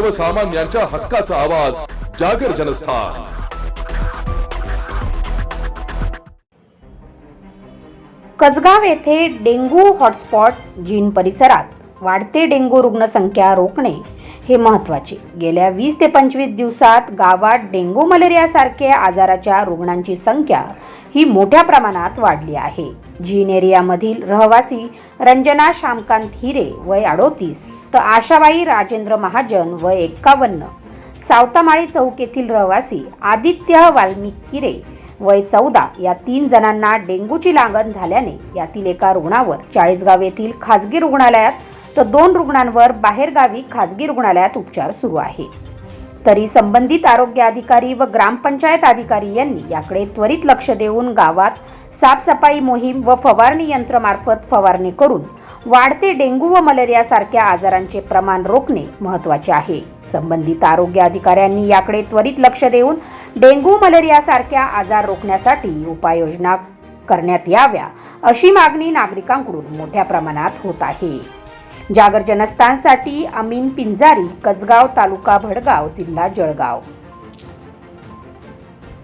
सर्वसामान्यांच्या हक्काचा आवाज जागर जनस्थान. कसगाव येथे डेंग्यू हॉटस्पॉट जीन परिसरात वाढते डेंग्यू रुग्णसंख्या रोखणे हे महत्त्वाचे गेल्या वीस ते पंचवीस दिवसात गावात डेंग्यू मलेरियासारख्या आजाराच्या रुग्णांची संख्या ही मोठ्या प्रमाणात वाढली आहे. जीन एरियामधील रहवासी रंजना श्यामकांत हिरे वय अडोतीस तर आशाबाई राजेंद्र महाजन व एक्कावन्न सावतामाळी चौक येथील रहिवासी आदित्य वाल्मिक किरे वय चौदा या तीन जणांना डेंग्यूची लागण झाल्याने यातील एका रुग्णावर चाळीसगाव येथील खाजगी रुग्णालयात तर दोन रुग्णांवर बाहेरगावी खाजगी रुग्णालयात उपचार सुरू आहे. तरी संबंधित आरोग्य अधिकारी व ग्रामपंचायत अधिकारी यांनी याकडे त्वरित लक्ष देऊन गावात साफसफाई मोहीम व फवारणी यंत्रमार्फत फवारणी करून वाढते डेंग्यू व मलेरियासारख्या आजारांचे प्रमाण रोखणे महत्त्वाचे आहे. संबंधित आरोग्य अधिकाऱ्यांनी याकडे त्वरित लक्ष देऊन डेंग्यू मलेरियासारख्या आजार रोखण्यासाठी उपाययोजना करण्यात याव्या अशी मागणी नागरिकांकडून मोठ्या प्रमाणात होत आहे. जागर जनस्थानसाठी अमीन पिंजारी कसगाव तालुका भडगाव जिल्हा जळगाव.